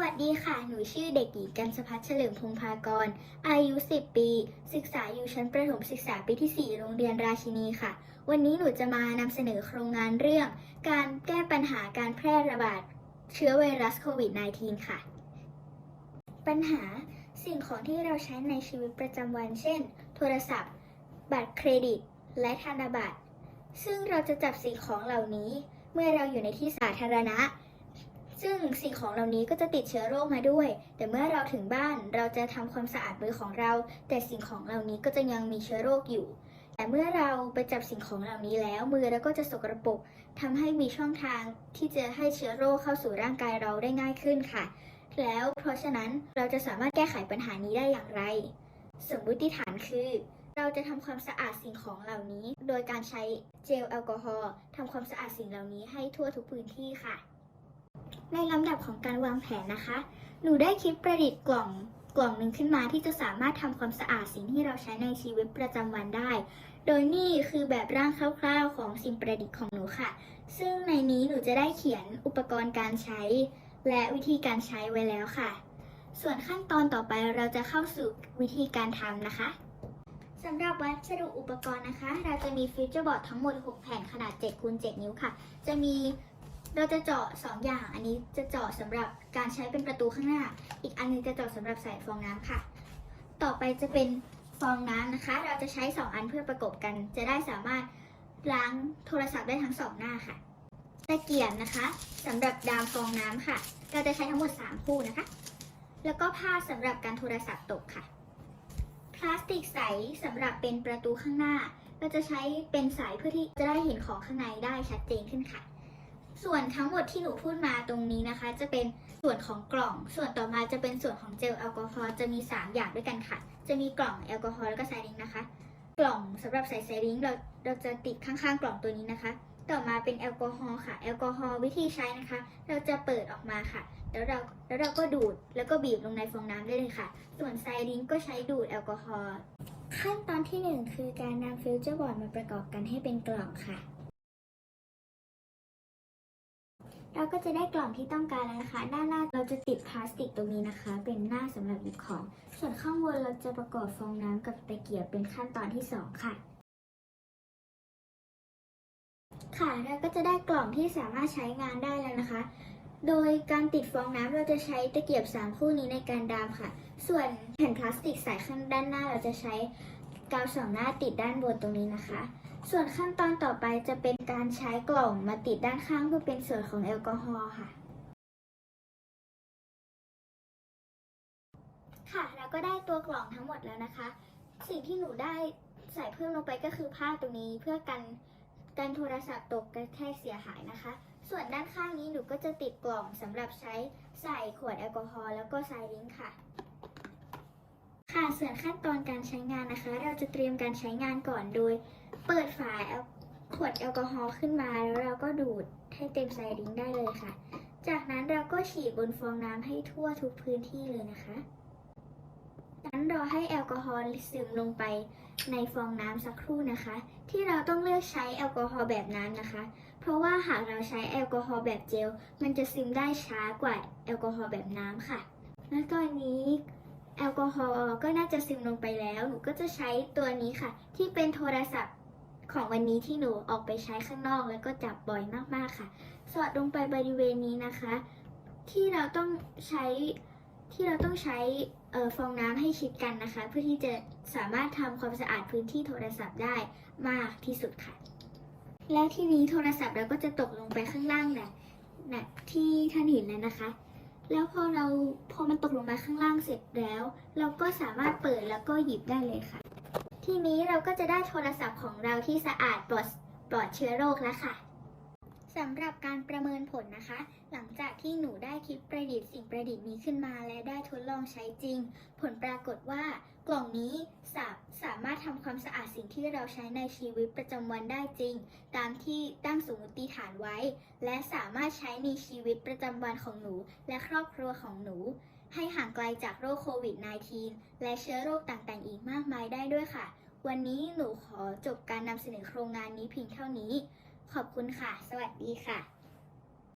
วัสดีค่ะ หนูชื่อเด็กหญิงกันสพัฒเฉลิมพงพากร อายุ 10 ปี ศึกษาอยู่ชั้นประถมศึกษาปีที่ 4 โรงเรียนราชินีค่ะ วันนี้หนูจะมานำเสนอโครงงานเรื่อง การแก้ปัญหาการแพร่ระบาดเชื้อไวรัสโควิด -19 ค่ะ ปัญหาสิ่งของที่เราใช้ในชีวิตประจำวัน เช่น โทรศัพท์ บัตรเครดิต และธนบัตร ซึ่งเราจะจับสิ่งของเหล่านี้ เมื่อเราอยู่ในที่สาธารณะ ซึ่งสิ่งของเหล่านี้ก็จะติดเชื้อโรคมาด้วย แต่เมื่อเราถึงบ้านเราจะทำความสะอาดมือของเรา แต่สิ่งของเหล่านี้ก็จะยังมีเชื้อโรคอยู่ แต่เมื่อเราไปจับสิ่งของเหล่านี้แล้วมือเราก็จะสกรปรกทำให้มีช่องทางที่จะให้เชื้อโรคเข้าสู่ร่างกายเราได้ง่ายขึ้นค่ะ แล้วเพราะฉะนั้นเราจะสามารถแก้ไขปัญหานี้ได้อย่างไร สมมติฐานคือเราจะทำความสะอาดสิ่งของเหล่านี้ โดยการใช้เจลแอลกอฮอล์ทำความสะอาดสิ่งเหล่านี้ให้ทั่วทุกพื้นที่ค่ะ ในลำดับของการวางแผนนะคะ หนูได้คิดประดิษฐ์กล่องกล่องหนึ่งขึ้นมาที่จะสามารถทำความสะอาดสิ่งที่เราใช้ในชีวิตประจำวันได้ โดยนี่คือแบบร่างคร่าวๆของสิ่งประดิษฐ์ของหนูค่ะ ซึ่งในนี้หนูจะได้เขียนอุปกรณ์การใช้ และวิธีการใช้ไว้แล้วค่ะ ส่วนขั้นตอนต่อไปเราจะเข้าสู่วิธีการทำนะคะสำหรับวัสดุอุปกรณ์นะคะ เราจะมีฟิวเจอร์บอร์ดทั้งหมด 6 แผ่นขนาด7คูณ7นิ้วค่ะ จะมี เราจะเจาะ2อย่าง อันนี้จะเจาะสำหรับการใช้เป็นประตูข้างหน้า อีกอันหนึงจะเจาะสำหรับใส่ฟองน้ำค่ะ ต่อไปจะเป็นฟองน้ำนะคะ เราจะใช้ 2 อันเพื่อประกบกัน จะได้สามารถล้างโทรศัพท์ได้ทั้งสองหน้าค่ะ ตะเกียบนะคะสำหรับดามฟองน้ำค่ะ เราจะใช้ทั้งหมด 3 คู่นะคะ แล้วก็ผ้าสำหรับการโทรศัพท์ตกค่ะ พลาสติกใสสำหรับเป็นประตูข้างหน้า เราจะใช้เป็นสายเพื่อที่จะได้เห็นของข้างในได้ชัดเจนขึ้นค่ะ ส่วนทั้งหมดที่หนูพูดมาตรงนี้นะคะ จะเป็นส่วนของกล่อง ส่วนต่อมาจะเป็นส่วนของเจลแอลกอฮอล์จะมี 3 อย่างด้วยกันค่ะ จะมีกล่องแอลกอฮอล์แล้วก็ไซริงนะคะ กล่องสำหรับใส่ไซริงเราเราจะติดข้างๆกล่องตัวนี้นะคะ ต่อมาเป็นแอลกอฮอล์ค่ะ แอลกอฮอล์วิธีใช้นะคะ เราจะเปิดออกมาค่ะ แล้วเราแล้วเราก็ดูดแล้วก็บีบลงในฟองน้ำได้เลยค่ะ ส่วนไซริงก็ใช้ดูดแอลกอฮอล์ขั้นตอนที่ 1 คือการนำฟิวเจอร์บอร์ดมาประกอบกันให้เป็นกล่องค่ะ เราก็จะได้กล่องที่ต้องการแล้วนะคะ ด้านล่างเราจะติดพลาสติกตรงนี้นะคะ เป็นหน้าสำหรับหยิบของ ส่วนข้างบนเราจะประกอบฟองน้ำกับตะเกียบเป็นขั้นตอนที่ 2 ค่ะ ค่ะเราก็จะได้กล่องที่สามารถใช้งานได้แล้วนะคะ โดยการติดฟองน้ำเราจะใช้ตะเกียบ3คู่นี้ในการดามค่ะ ส่วนแผ่นพลาสติกใส่ข้างด้านหน้าเราจะใช้ กาวสองหน้าติดด้านบนตรงนี้นะคะ ส่วนขั้นตอนต่อไปจะเป็นการใช้กล่องมาติดด้านข้างเพื่อเป็นส่วนของแอลกอฮอล์ค่ะ ค่ะแล้วก็ได้ตัวกล่องทั้งหมดแล้วนะคะ สิ่งที่หนูได้ใส่เพิ่มลงไปก็คือผ้าตรงนี้เพื่อกันกันโทรศัพท์ตกกระแทกเสียหายนะคะ ส่วนด้านข้างนี้หนูก็จะติดกล่องสำหรับใช้ใส่ขวดแอลกอฮอล์แล้วก็ไซริงค่ะ ค่ะส่วนขั้นตอนการใช้งานนะคะ เราจะเตรียมการใช้งานก่อนโดย เปิดฝาขวดแอลกอฮอล์ขึ้นมาแล้วเราก็ดูดให้เต็มไซริงได้เลยค่ะ จากนั้นเราก็ฉีดบนฟองน้ำให้ทั่วทุกพื้นที่เลยนะคะนั้นรอให้แอลกอฮอล์ซึมลงไปในฟองน้ำสักครู่นะคะ ที่เราต้องเลือกใช้แอลกอฮอล์แบบน้ำนะคะ เพราะว่าหากเราใช้แอลกอฮอล์แบบเจล มันจะซึมได้ช้ากว่าแอลกอฮอล์แบบน้ำค่ะ และตอนนี้ แอลกอฮอล์ก็น่าจะซึมลงไปแล้ว หนูก็จะใช้ตัวนี้ค่ะ ที่เป็นโทรศัพท์ของวันนี้ที่หนูออกไปใช้ข้างนอกแล้วก็จับบ่อยมากๆค่ะ สอดลงไปบริเวณนี้นะคะ ที่เราต้องใช้ที่เราต้องใช้ออฟองน้ำให้ชิดกันนะคะ เพื่อที่จะสามารถทำความสะอาดพื้นที่โทรศัพท์ได้มากที่สุดค่ะ แล้วทีนี้โทรศัพท์เราก็จะตกลงไปข้างล่างนะนะที่ท่านเห็นแล้วนะคะ แล้วพอเราพอมันตกลงมาข้างล่างเสร็จแล้ว เราก็สามารถเปิดแล้วก็หยิบได้เลยค่ะ ทีนี้เราก็จะได้โทรศัพท์ของเราที่สะอาดปลอดปลอดเชื้อโรคแล้วค่ะ สำหรับการประเมินผลนะคะ หลังจากที่หนูได้คิดประดิษฐ์สิ่งประดิษฐ์นี้ขึ้นมาและได้ทดลองใช้จริง ผลปรากฏว่ากล่องนี้สาสามารถทำความสะอาดสิ่งที่เราใช้ในชีวิตประจำวันได้จริง ตามที่ตั้งสมมติฐานไว้ และสามารถใช้ในชีวิตประจำวันของหนู และครอบครัวของหนู ให้ห่างไกลจากโรคโควิด -19 และเชื้อโรคต่างๆ อีกมากมายได้ด้วยค่ะ วันนี้หนูขอจบการนำเสนอโครงงานนี้เพียงเท่านี้ ขอบคุณค่ะ สวัสดีค่ะ